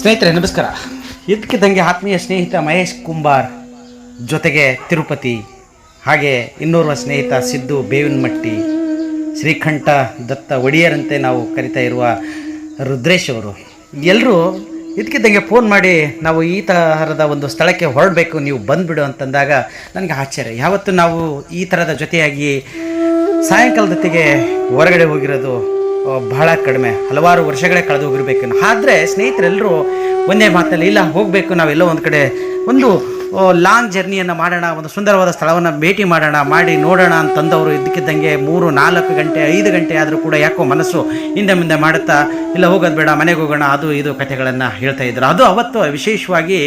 ಸ್ನೇಹಿತರೆ, ನಮಸ್ಕಾರ. ಇದಕ್ಕಿದ್ದಂಗೆ ಆತ್ಮೀಯ ಸ್ನೇಹಿತ ಮಹೇಶ್ ಕುಂಬಾರ್ ಜೊತೆಗೆ ತಿರುಪತಿ, ಹಾಗೆ ಇನ್ನೋರ್ವ ಸ್ನೇಹಿತ ಸಿದ್ದು ಬೇವಿನಮಟ್ಟಿ, ಶ್ರೀಕಂಠ ದತ್ತ ಒಡಿಯರಂತೆ ನಾವು ಕರಿತಾ ಇರುವ ರುದ್ರೇಶ್ ಅವರು. ಎಲ್ಲರೂ ಇದಕ್ಕಿದ್ದಂಗೆ ಫೋನ್ ಮಾಡಿ ನಾವು ಈ ತರಹದ ಒಂದು ಸ್ಥಳಕ್ಕೆ ಹೊರಡಬೇಕು, ನೀವು ಬಂದುಬಿಡು ಅಂತಂದಾಗ ನನಗೆ ಆಶ್ಚರ್ಯ. ಯಾವತ್ತು ನಾವು ಈ ಥರದ ಜೊತೆಯಾಗಿ ಸಾಯಂಕಾಲದೊತ್ತಿಗೆ ಹೊರಗಡೆ ಹೋಗಿರೋದು ಬಹಳ ಕಡಿಮೆ, ಹಲವಾರು ವರ್ಷಗಳೇ ಕಳೆದು ಹೋಗಿರ್ಬೇಕು ಆದರೆ ಸ್ನೇಹಿತರೆಲ್ಲರೂ ಒಂದೇ ಮಾತಲ್ಲಿ, ಇಲ್ಲ, ಹೋಗಬೇಕು, ನಾವೆಲ್ಲೋ ಒಂದು ಕಡೆ ಒಂದು ಲಾಂಗ್ ಜರ್ನಿಯನ್ನು ಮಾಡೋಣ, ಒಂದು ಸುಂದರವಾದ ಸ್ಥಳವನ್ನು ಭೇಟಿ ಮಾಡೋಣ, ಮಾಡಿ ನೋಡೋಣ ಅಂತಂದವರು ಇದ್ದಕ್ಕಿದ್ದಂಗೆ ಮೂರು, ನಾಲ್ಕು ಗಂಟೆ, ಐದು ಗಂಟೆ ಆದರೂ ಕೂಡ ಯಾಕೋ ಮನಸ್ಸು ಹಿಂದೆ ಮುಂದೆ ಮಾಡುತ್ತಾ, ಇಲ್ಲ, ಹೋಗೋದು ಬೇಡ, ಮನೆಗೆ ಹೋಗೋಣ, ಅದು ಇದು ಕಥೆಗಳನ್ನು ಹೇಳ್ತಾ ಇದ್ರು. ಅದು ಅವತ್ತು ವಿಶೇಷವಾಗಿ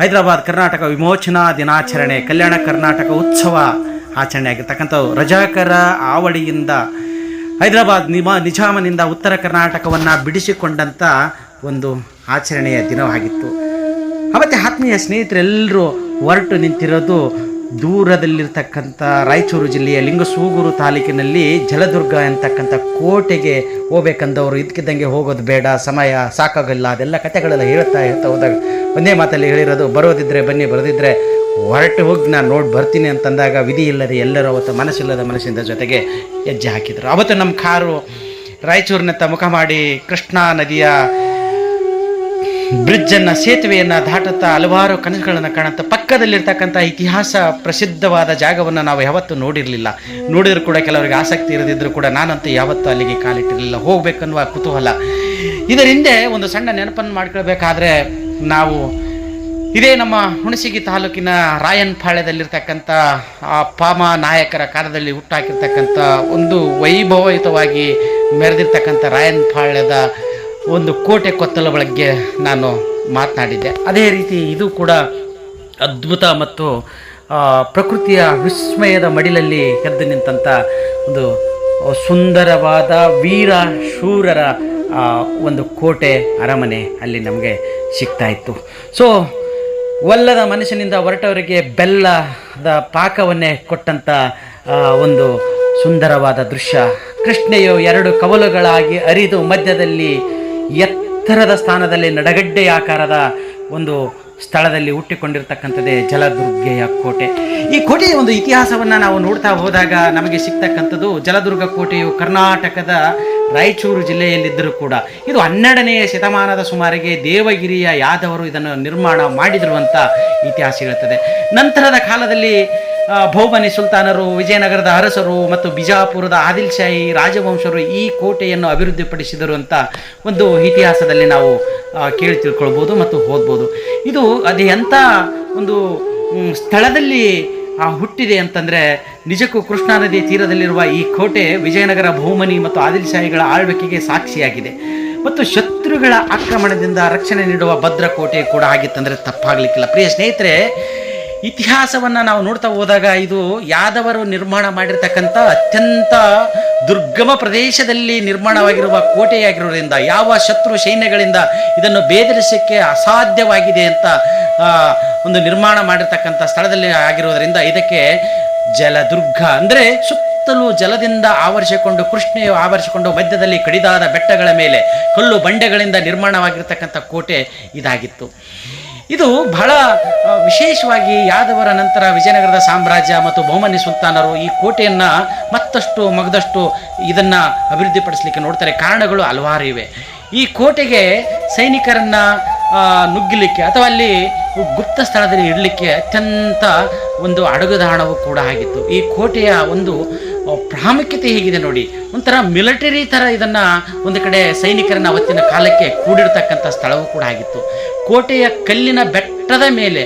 ಹೈದರಾಬಾದ್ ಕರ್ನಾಟಕ ವಿಮೋಚನಾ ದಿನಾಚರಣೆ, ಕಲ್ಯಾಣ ಕರ್ನಾಟಕ ಉತ್ಸವ ಆಚರಣೆ ಆಗಿರ್ತಕ್ಕಂಥ ರಜಾಕರ ಆವಳಿಯಿಂದ ಹೈದರಾಬಾದ್ ನಿಮ ನಿಜಾಮನಿಂದ ಉತ್ತರ ಕರ್ನಾಟಕವನ್ನು ಬಿಡಿಸಿಕೊಂಡಂಥ ಒಂದು ಆಚರಣೆಯ ದಿನವಾಗಿತ್ತು. ಅವತ್ತೆ ಆತ್ಮೀಯ ಸ್ನೇಹಿತರೆಲ್ಲರೂ ಹೊರಟು ನಿಂತಿರೋದು ದೂರದಲ್ಲಿರ್ತಕ್ಕಂಥ ರಾಯಚೂರು ಜಿಲ್ಲೆಯ ಲಿಂಗಸೂಗೂರು ತಾಲೂಕಿನಲ್ಲಿ ಜಲದುರ್ಗ ಅಂತಕ್ಕಂಥ ಕೋಟೆಗೆ ಹೋಗ್ಬೇಕಂದವರು. ಇದಕ್ಕಿದ್ದಂಗೆ ಹೋಗೋದು ಬೇಡ, ಸಮಯ ಸಾಕಾಗಲ್ಲ. ಅದೆಲ್ಲ ಕಥೆಗಳೆಲ್ಲ ಹೇಳ್ತಾ ಹೇಳ್ತಾ ಹೋದಾಗ ಒಂದೇ ಮಾತಲ್ಲಿ ಹೇಳಿರೋದು, ಬರೋದಿದ್ರೆ ಬನ್ನಿ, ಬರೋದಿದ್ರೆ ಹೊರಟು ಹೋಗಿ ನಾನು ನೋಡಿ ಬರ್ತೀನಿ ಅಂತಂದಾಗ ವಿಧಿ ಇಲ್ಲದೆ ಎಲ್ಲರೂ ಅವತ್ತು ಮನಸ್ಸಿಲ್ಲದ ಮನಸ್ಸಿಂದ ಜೊತೆಗೆ ಹೆಜ್ಜೆ ಹಾಕಿದರು. ಅವತ್ತು ನಮ್ಮ ಕಾರು ರಾಯಚೂರಿನತ್ತ ಮುಖ ಮಾಡಿ ಕೃಷ್ಣಾ ನದಿಯ ಬ್ರಿಡ್ಜನ್ನು ಸೇತುವೆಯನ್ನು ದಾಟುತ್ತಾ ಹಲವಾರು ಕನಸುಗಳನ್ನು ಕಾಣುತ್ತಾ ಪಕ್ಕದಲ್ಲಿರ್ತಕ್ಕಂಥ ಇತಿಹಾಸ ಪ್ರಸಿದ್ಧವಾದ ಜಾಗವನ್ನು ನಾವು ಯಾವತ್ತೂ ನೋಡಿರಲಿಲ್ಲ. ನೋಡಿದ್ರು ಕೂಡ ಕೆಲವರಿಗೆ ಆಸಕ್ತಿ ಇರದಿದ್ದರೂ ಕೂಡ ನಾನಂತೂ ಯಾವತ್ತೂ ಅಲ್ಲಿಗೆ ಕಾಲಿಟ್ಟಿರಲಿಲ್ಲ. ಹೋಗಬೇಕನ್ನುವ ಕುತೂಹಲ. ಇದರ ಹಿಂದೆ ಒಂದು ಸಣ್ಣ ನೆನಪನ್ನು ಮಾಡ್ಕೊಳ್ಬೇಕಾದ್ರೆ ನಾವು ಇದೇ ನಮ್ಮ ಹುಣಸಗಿ ತಾಲೂಕಿನ ರಾಯನ್ಪಾಳ್ಯದಲ್ಲಿರ್ತಕ್ಕಂಥ, ಆ ಪಾಮ ನಾಯಕರ ಕಾಲದಲ್ಲಿ ಹುಟ್ಟಾಕಿರ್ತಕ್ಕಂಥ ಒಂದು ವೈಭವಯುತವಾಗಿ ಮೆರೆದಿರ್ತಕ್ಕಂಥ ರಾಯನ್ಪಾಳ್ಯದ ಒಂದು ಕೋಟೆ ಕೊತ್ತಲ ಬಗ್ಗೆ ನಾನು ಮಾತನಾಡಿದ್ದೆ. ಅದೇ ರೀತಿ ಇದು ಕೂಡ ಅದ್ಭುತ ಮತ್ತು ಪ್ರಕೃತಿಯ ವಿಸ್ಮಯದ ಮಡಿಲಲ್ಲಿ ಎದ್ದು ನಿಂತಹ ಒಂದು ಸುಂದರವಾದ ವೀರ ಶೂರರ ಒಂದು ಕೋಟೆ ಅರಮನೆ ಅಲ್ಲಿ ನಮಗೆ ಸಿಗ್ತಾ ಇತ್ತು. ಸೊ ಒಲ್ಲದ ಮನುಷ್ಯನಿಂದ ಹೊರಟವರಿಗೆ ಬೆಲ್ಲದ ಪಾಕವನ್ನೇ ಕೊಟ್ಟಂಥ ಒಂದು ಸುಂದರವಾದ ದೃಶ್ಯ. ಕೃಷ್ಣೆಯು ಎರಡು ಕವಲುಗಳಾಗಿ ಅರಿದು ಮಧ್ಯದಲ್ಲಿ ಎತ್ತರದ ಸ್ಥಾನದಲ್ಲಿ ನಡಗಡ್ಡೆ ಆಕಾರದ ಒಂದು ಸ್ಥಳದಲ್ಲಿ ಹುಟ್ಟಿಕೊಂಡಿರ್ತಕ್ಕಂಥದ್ದೇ ಜಲದುರ್ಗೆಯ ಕೋಟೆ. ಈ ಕೋಟೆಯ ಒಂದು ಇತಿಹಾಸವನ್ನು ನಾವು ನೋಡ್ತಾ ಹೋದಾಗ ನಮಗೆ ಸಿಗ್ತಕ್ಕಂಥದ್ದು ಜಲದುರ್ಗ ಕೋಟೆಯು ಕರ್ನಾಟಕದ ರಾಯಚೂರು ಜಿಲ್ಲೆಯಲ್ಲಿದ್ದರೂ ಕೂಡ ಇದು ಹನ್ನೆರಡನೆಯ ಶತಮಾನದ ಸುಮಾರಿಗೆ ದೇವಗಿರಿಯ ಯಾದವರು ಇದನ್ನು ನಿರ್ಮಾಣ ಮಾಡಿದರು ಅಂತ ಇತಿಹಾಸ ಹೇಳುತ್ತದೆ ನಂತರದ ಕಾಲದಲ್ಲಿ ಭೌಮನಿ ಸುಲ್ತಾನರು, ವಿಜಯನಗರದ ಅರಸರು ಮತ್ತು ಬಿಜಾಪುರದ ಆದಿಲ್ ಶಾಹಿ ರಾಜವಂಶರು ಈ ಕೋಟೆಯನ್ನು ಅಭಿವೃದ್ಧಿಪಡಿಸಿದರು ಅಂತ ಒಂದು ಇತಿಹಾಸದಲ್ಲಿ ನಾವು ಕೇಳಿ ತಿಳ್ಕೊಳ್ಬೋದು ಮತ್ತು ಓದ್ಬೋದು. ಇದು ಅದು ಎಂಥ ಒಂದು ಸ್ಥಳದಲ್ಲಿ ಹುಟ್ಟಿದೆ ಅಂತಂದರೆ ನಿಜಕ್ಕೂ ಕೃಷ್ಣಾ ನದಿ ತೀರದಲ್ಲಿರುವ ಈ ಕೋಟೆ ವಿಜಯನಗರ ಬಹುಮನಿ ಮತ್ತು ಆದಿಲ್ ಶಾಹಿಗಳ ಆಳ್ವಿಕೆಗೆ ಸಾಕ್ಷಿಯಾಗಿದೆ. ಮತ್ತು ಶತ್ರುಗಳ ಆಕ್ರಮಣದಿಂದ ರಕ್ಷಣೆ ನೀಡುವ ಭದ್ರ ಕೋಟೆ ಕೂಡ ಆಗಿತ್ತಂದರೆ ತಪ್ಪಾಗಲಿಕ್ಕಿಲ್ಲ. ಪ್ರಿಯ ಸ್ನೇಹಿತರೆ, ಇತಿಹಾಸವನ್ನು ನಾವು ನೋಡ್ತಾ ಹೋದಾಗ ಇದು ಯಾದವರು ನಿರ್ಮಾಣ ಮಾಡಿರ್ತಕ್ಕಂಥ ಅತ್ಯಂತ ದುರ್ಗಮ ಪ್ರದೇಶದಲ್ಲಿ ನಿರ್ಮಾಣವಾಗಿರುವ ಕೋಟೆಯಾಗಿರೋದ್ರಿಂದ, ಯಾವ ಶತ್ರು ಸೈನ್ಯಗಳಿಂದ ಇದನ್ನು ಬೇದರಿಸಕ್ಕೆ ಅಸಾಧ್ಯವಾಗಿದೆ ಅಂತ ಒಂದು ನಿರ್ಮಾಣ ಮಾಡಿರ್ತಕ್ಕಂಥ ಸ್ಥಳದಲ್ಲಿ ಆಗಿರೋದರಿಂದ ಇದಕ್ಕೆ ಜಲದುರ್ಗ ಅಂದರೆ ಸುತ್ತಲೂ ಜಲದಿಂದ ಆವರಿಸಿಕೊಂಡು ಕೃಷ್ಣೆಯು ಆವರಿಸಿಕೊಂಡು ಮಧ್ಯದಲ್ಲಿ ಕಡಿದಾದ ಬೆಟ್ಟಗಳ ಮೇಲೆ ಕಲ್ಲು ಬಂಡೆಗಳಿಂದ ನಿರ್ಮಾಣವಾಗಿರ್ತಕ್ಕಂಥ ಕೋಟೆ ಇದಾಗಿತ್ತು. ಇದು ಬಹಳ ವಿಶೇಷವಾಗಿ ಯಾದವರ ನಂತರ ವಿಜಯನಗರದ ಸಾಮ್ರಾಜ್ಯ ಮತ್ತು ಬಹುಮನಿ ಸುಲ್ತಾನರು ಈ ಕೋಟೆಯನ್ನು ಮತ್ತಷ್ಟು ಮಗದಷ್ಟು ಇದನ್ನು ಅಭಿವೃದ್ಧಿಪಡಿಸಲಿಕ್ಕೆ ನೋಡ್ತಾರೆ. ಕಾರಣಗಳು ಹಲವಾರು ಇವೆ. ಈ ಕೋಟೆಗೆ ಸೈನಿಕರನ್ನು ನುಗ್ಗಿಲಿಕ್ಕೆ ಅಥವಾ ಅಲ್ಲಿ ಗುಪ್ತ ಸ್ಥಳದಲ್ಲಿ ಇಡಲಿಕ್ಕೆ ಅತ್ಯಂತ ಒಂದು ಅಡುಗದಾಣವು ಕೂಡ ಆಗಿತ್ತು. ಈ ಕೋಟೆಯ ಒಂದು ಪ್ರಾಮುಖ್ಯತೆ ಹೇಗಿದೆ ನೋಡಿ. ಒಂಥರ ಮಿಲಿಟರಿ ಥರ ಇದನ್ನು ಒಂದು ಕಡೆ ಸೈನಿಕರನ್ನು ಅವತ್ತಿನ ಕಾಲಕ್ಕೆ ಕೂಡಿರ್ತಕ್ಕಂಥ ಸ್ಥಳವೂ ಕೂಡ ಆಗಿತ್ತು. ಕೋಟೆಯ ಕಲ್ಲಿನ ಬೆಟ್ಟದ ಮೇಲೆ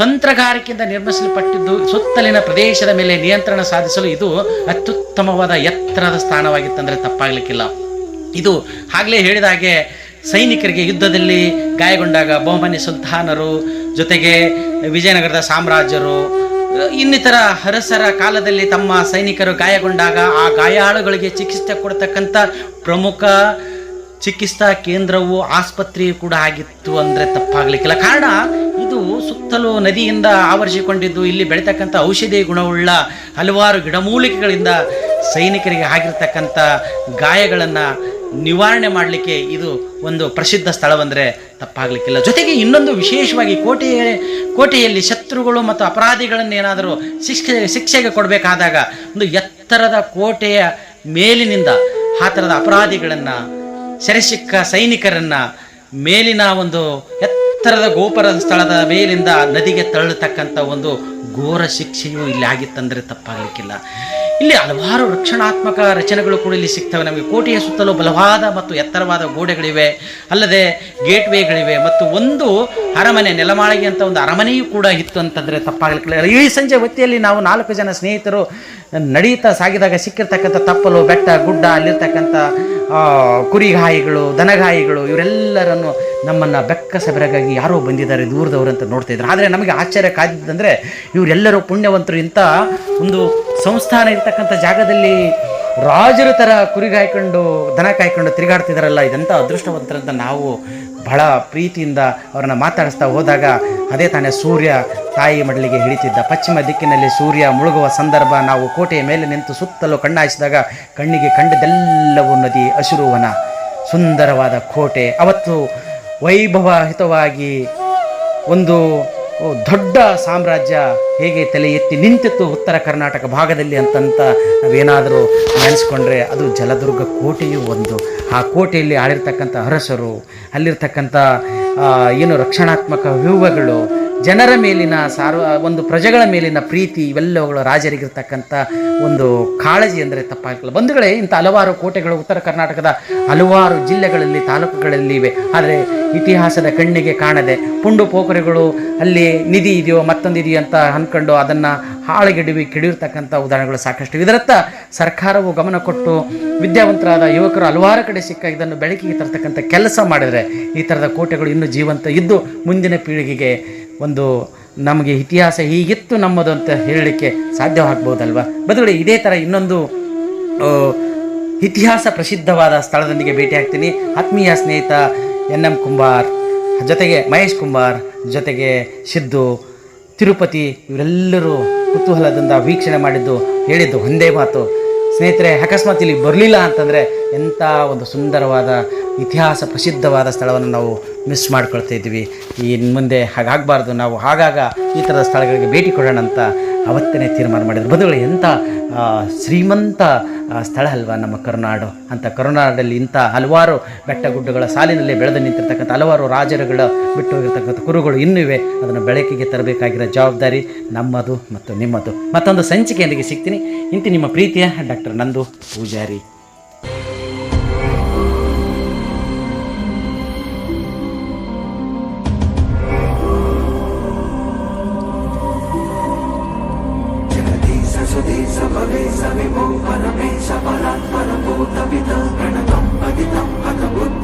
ತಂತ್ರಗಾರಿಕೆಯಿಂದ ನಿರ್ಮಿಸಲ್ಪಟ್ಟಿದ್ದು, ಸುತ್ತಲಿನ ಪ್ರದೇಶದ ಮೇಲೆ ನಿಯಂತ್ರಣ ಸಾಧಿಸಲು ಇದು ಅತ್ಯುತ್ತಮವಾದ ಎತ್ತರದ ಸ್ಥಾನವಾಗಿತ್ತಂದರೆ ತಪ್ಪಾಗಲಿಕ್ಕಿಲ್ಲ. ಇದು ಆಗಲೇ ಹೇಳಿದ ಹಾಗೆ ಸೈನಿಕರಿಗೆ ಯುದ್ಧದಲ್ಲಿ ಗಾಯಗೊಂಡಾಗ ಬಹುಮನಿ ಸುಲ್ತಾನರು ಜೊತೆಗೆ ವಿಜಯನಗರದ ಸಾಮ್ರಾಜ್ಯರು ಇನ್ನಿತರ ಅರಸರ ಕಾಲದಲ್ಲಿ ತಮ್ಮ ಸೈನಿಕರು ಗಾಯಗೊಂಡಾಗ ಆ ಗಾಯಾಳುಗಳಿಗೆ ಚಿಕಿತ್ಸೆ ಕೊಡ್ತಕ್ಕಂಥ ಪ್ರಮುಖ ಚಿಕಿತ್ಸಾ ಕೇಂದ್ರವು ಆಸ್ಪತ್ರೆಯು ಕೂಡ ಆಗಿತ್ತು ಅಂದರೆ ತಪ್ಪಾಗಲಿಕ್ಕಿಲ್ಲ. ಕಾರಣ ಇದು ಸುತ್ತಲೂ ನದಿಯಿಂದ ಆವರಿಸಿಕೊಂಡಿದ್ದು, ಇಲ್ಲಿ ಬೆಳೀತಕ್ಕಂಥ ಔಷಧಿ ಗುಣವುಳ್ಳ ಹಲವಾರು ಗಿಡಮೂಲಿಕೆಗಳಿಂದ ಸೈನಿಕರಿಗೆ ಆಗಿರ್ತಕ್ಕಂಥ ಗಾಯಗಳನ್ನು ನಿವಾರಣೆ ಮಾಡಲಿಕ್ಕೆ ಇದು ಒಂದು ಪ್ರಸಿದ್ಧ ಸ್ಥಳವೆಂದರೆ ತಪ್ಪಾಗಲಿಕ್ಕಿಲ್ಲ. ಜೊತೆಗೆ ಇನ್ನೊಂದು ವಿಶೇಷವಾಗಿ ಕೋಟೆಯ, ಕೋಟೆಯಲ್ಲಿ ಶತ್ರುಗಳು ಮತ್ತು ಅಪರಾಧಿಗಳನ್ನು ಏನಾದರೂ ಶಿಕ್ಷೆ, ಶಿಕ್ಷೆಗೆ ಕೊಡಬೇಕಾದಾಗ ಒಂದು ಎತ್ತರದ ಕೋಟೆಯ ಮೇಲಿನಿಂದ ಆ ಥರದ ಅಪರಾಧಿಗಳನ್ನು, ಸೆರೆಸಿಕ್ಕ ಸೈನಿಕರನ್ನು ಮೇಲಿನ ಒಂದು ಎತ್ತರದ ಗೋಪುರದ ಸ್ಥಳದ ಮೇಲಿಂದ ನದಿಗೆ ತಳ್ಳತಕ್ಕಂಥ ಒಂದು ಘೋರ ಶಿಕ್ಷೆಯು ಇಲ್ಲಿ ಆಗಿತ್ತಂದರೆ ತಪ್ಪಾಗಲಿಕ್ಕಿಲ್ಲ. ಇಲ್ಲಿ ಹಲವಾರು ರಕ್ಷಣಾತ್ಮಕ ರಚನೆಗಳು ಕೂಡ ಇಲ್ಲಿ ಸಿಗ್ತವೆ. ನಮಗೆ ಕೋಟೆಯ ಸುತ್ತಲೂ ಬಲವಾದ ಮತ್ತು ಎತ್ತರವಾದ ಗೋಡೆಗಳಿವೆ. ಅಲ್ಲದೆ ಗೇಟ್ವೇಗಳಿವೆ ಮತ್ತು ಒಂದು ಅರಮನೆ, ನೆಲಮಾಳಿಗೆ ಅಂತ ಒಂದು ಅರಮನೆಯೂ ಕೂಡ ಇತ್ತು ಅಂತಂದರೆ ತಪ್ಪಾಗಲಿಕ್ಕಿಲ್ಲ. ಈ ಸಂಜೆ ಹೊತ್ತಿಯಲ್ಲಿ ನಾವು ನಾಲ್ಕು ಜನ ಸ್ನೇಹಿತರು ನಡೀತಾ ಸಾಗಿದಾಗ ಸಿಕ್ಕಿರ್ತಕ್ಕಂಥ ತಪ್ಪಲು ಬೆಟ್ಟ, ಗುಡ್ಡ, ಅಲ್ಲಿರ್ತಕ್ಕಂಥ ಕುರಿಗಾಯಿಗಳು, ದನಗಾಯಿಗಳು, ಇವರೆಲ್ಲರನ್ನು ನಮ್ಮನ್ನು ಬೆಕ್ಕ ಸಬರಗಾಗಿ ಯಾರೋ ಬಂದಿದ್ದಾರೆ ದೂರದವರು ಅಂತ ನೋಡ್ತಾ ಇದ್ರು ಆದರೆ ನಮಗೆ ಆಶ್ಚರ್ಯ ಕಾದಿದ್ದಂದರೆ ಇವರೆಲ್ಲರೂ ಪುಣ್ಯವಂತರು ಇಂಥ ಒಂದು ಸಂಸ್ಥಾನ ಇರ್ತಕ್ಕಂಥ ಜಾಗದಲ್ಲಿ ರಾಜರ ಥರ ಕುರಿ ಕಾಯ್ಕೊಂಡು ದನ ಕಾಯ್ಕೊಂಡು ತಿರುಗಾಡ್ತಿದಾರಲ್ಲ ಇದಂಥ ಅದೃಷ್ಟವಂತರಂತ ನಾವು ಬಹಳ ಪ್ರೀತಿಯಿಂದ ಅವರನ್ನು ಮಾತಾಡಿಸ್ತಾ ಹೋದಾಗ ಅದೇ ತಾನೇ ಸೂರ್ಯ ತಾಯಿ ಮಡಲಿಗೆ ಹಿಡಿತಿದ್ದ. ಪಶ್ಚಿಮ ದಿಕ್ಕಿನಲ್ಲಿ ಸೂರ್ಯ ಮುಳುಗುವ ಸಂದರ್ಭ ನಾವು ಕೋಟೆಯ ಮೇಲೆ ನಿಂತು ಸುತ್ತಲೂ ಕಣ್ಣಾಯಿಸಿದಾಗ ಕಣ್ಣಿಗೆ ಕಂಡದೆಲ್ಲವೂ ನದಿ ಹಸಿರುವನ ಸುಂದರವಾದ ಕೋಟೆ. ಅವತ್ತು ವೈಭವಹಿತವಾಗಿ ಒಂದು ದೊಡ್ಡ ಸಾಮ್ರಾಜ್ಯ ಹೇಗೆ ತಲೆ ಎತ್ತಿ ನಿಂತಿತ್ತು ಉತ್ತರ ಕರ್ನಾಟಕ ಭಾಗದಲ್ಲಿ ಅಂತಂತ ನಾವೇನಾದರೂ ನೆನೆಸ್ಕೊಂಡ್ರೆ ಅದು ಜಲದುರ್ಗ ಕೋಟೆಯೂ ಒಂದು. ಆ ಕೋಟೆಯಲ್ಲಿ ಆಳಿರ್ತಕ್ಕಂಥ ಅರಸರು, ಅಲ್ಲಿರ್ತಕ್ಕಂಥ ಏನು ರಕ್ಷಣಾತ್ಮಕ ವ್ಯೂಹಗಳು ಜನರ ಮೇಲಿನ ಸಾರ್ವ ಒಂದು ಪ್ರಜೆಗಳ ಮೇಲಿನ ಪ್ರೀತಿ ಇವೆಲ್ಲವುಗಳು ರಾಜರಿಗಿರ್ತಕ್ಕಂಥ ಒಂದು ಕಾಳಜಿ ಅಂದರೆ ತಪ್ಪಾಗಲ್ಲ. ಬಂಧುಗಳೇ, ಇಂಥ ಹಲವಾರು ಕೋಟೆಗಳು ಉತ್ತರ ಕರ್ನಾಟಕದ ಹಲವಾರು ಜಿಲ್ಲೆಗಳಲ್ಲಿ, ತಾಲೂಕುಗಳಲ್ಲಿ ಇವೆ. ಆದರೆ ಇತಿಹಾಸದ ಕಣ್ಣಿಗೆ ಕಾಣದೆ ಪುಂಡು ಪೋಖರಿಗಳು ಅಲ್ಲಿ ನಿಧಿ ಇದೆಯೋ, ಮತ್ತೊಂದು ಇದೆಯೋ ಅಂತ ಅಂದ್ಕೊಂಡು ಅದನ್ನು ಹಾಳುಗೆಡುವಿ ಕೆಡಿರ್ತಕ್ಕಂಥ ಉದಾಹರಣೆಗಳು ಸಾಕಷ್ಟು. ಇದರತ್ತ ಸರ್ಕಾರವು ಗಮನ ಕೊಟ್ಟು ವಿದ್ಯಾವಂತರಾದ ಯುವಕರು ಹಲವಾರು ಕಡೆ ಸಿಕ್ಕ ಇದನ್ನು ಬೆಳಕಿಗೆ ತರ್ತಕ್ಕಂಥ ಕೆಲಸ ಮಾಡಿದರೆ ಈ ಥರದ ಕೋಟೆಗಳು ಇನ್ನೂ ಜೀವಂತ ಇದ್ದು ಮುಂದಿನ ಪೀಳಿಗೆಗೆ ಒಂದು ನಮಗೆ ಇತಿಹಾಸ ಹೀಗಿತ್ತು ನಮ್ಮದು ಅಂತ ಹೇಳಲಿಕ್ಕೆ ಸಾಧ್ಯವಾಗ್ಬೋದಲ್ವಾ? ಬದಲು ಇದೇ ಥರ ಇನ್ನೊಂದು ಇತಿಹಾಸ ಪ್ರಸಿದ್ಧವಾದ ಸ್ಥಳದೊಂದಿಗೆ ಭೇಟಿ ಆಗ್ತೀನಿ. ಆತ್ಮೀಯ ಸ್ನೇಹಿತ ಎನ್ ಎಂ ಕುಂಬಾರ್, ಜೊತೆಗೆ ಮಹೇಶ್ ಕುಂಬಾರ್, ಜೊತೆಗೆ ಸಿದ್ದು, ತಿರುಪತಿ, ಇವರೆಲ್ಲರೂ ಕುತೂಹಲದಿಂದ ವೀಕ್ಷಣೆ ಮಾಡಿದ್ದು, ಹೇಳಿದ್ದು ಒಂದೇ ಮಾತು. ಸ್ನೇಹಿತರೆ, ಅಕಸ್ಮಾತ್ ಇಲ್ಲಿ ಬರಲಿಲ್ಲ ಅಂತಂದರೆ ಎಂಥ ಒಂದು ಸುಂದರವಾದ ಇತಿಹಾಸ ಪ್ರಸಿದ್ಧವಾದ ಸ್ಥಳವನ್ನು ನಾವು ಮಿಸ್ ಮಾಡ್ಕೊಳ್ತಾ ಇದ್ವಿ ಇನ್ನು ಮುಂದೆ ಹಾಗಾಗಬಾರ್ದು ನಾವು ಆಗಾಗ ಈ ಥರದ ಸ್ಥಳಗಳಿಗೆ ಭೇಟಿ ಕೊಡೋಣ ಅಂತ ಅವತ್ತೇ ತೀರ್ಮಾನ ಮಾಡಿದ್ರು. ಬದುಗಳು ಎಂಥ ಶ್ರೀಮಂತ ಸ್ಥಳ ಅಲ್ವಾ ನಮ್ಮ ಕರುನಾಡು? ಅಂತ ಕರುನಾಡಲ್ಲಿ ಇಂಥ ಹಲವಾರು ಬೆಟ್ಟ ಗುಡ್ಡಗಳ ಸಾಲಿನಲ್ಲಿ ಬೆಳೆದು ನಿಂತಿರ್ತಕ್ಕಂಥ ಹಲವಾರು ರಾಜರುಗಳ ಬಿಟ್ಟು ಹೋಗಿರ್ತಕ್ಕಂಥ ಕುರುಗಳು ಇನ್ನೂ ಇವೆ. ಅದನ್ನು ಬೆಳಕಿಗೆ ತರಬೇಕಾಗಿರೋ ಜವಾಬ್ದಾರಿ ನಮ್ಮದು ಮತ್ತು ನಿಮ್ಮದು. ಮತ್ತೊಂದು ಸಂಚಿಕೆಯೊಂದಿಗೆ ಸಿಗ್ತೀನಿ. ಇಂತಿ ನಿಮ್ಮ ಪ್ರೀತಿಯ ಡಾಕ್ಟರ್ ನಂದು ಪೂಜಾರಿ. సర్వేశ విభో పరమేశ పరాత్పర భూత పిత ప్రణతం పతితం పదభూత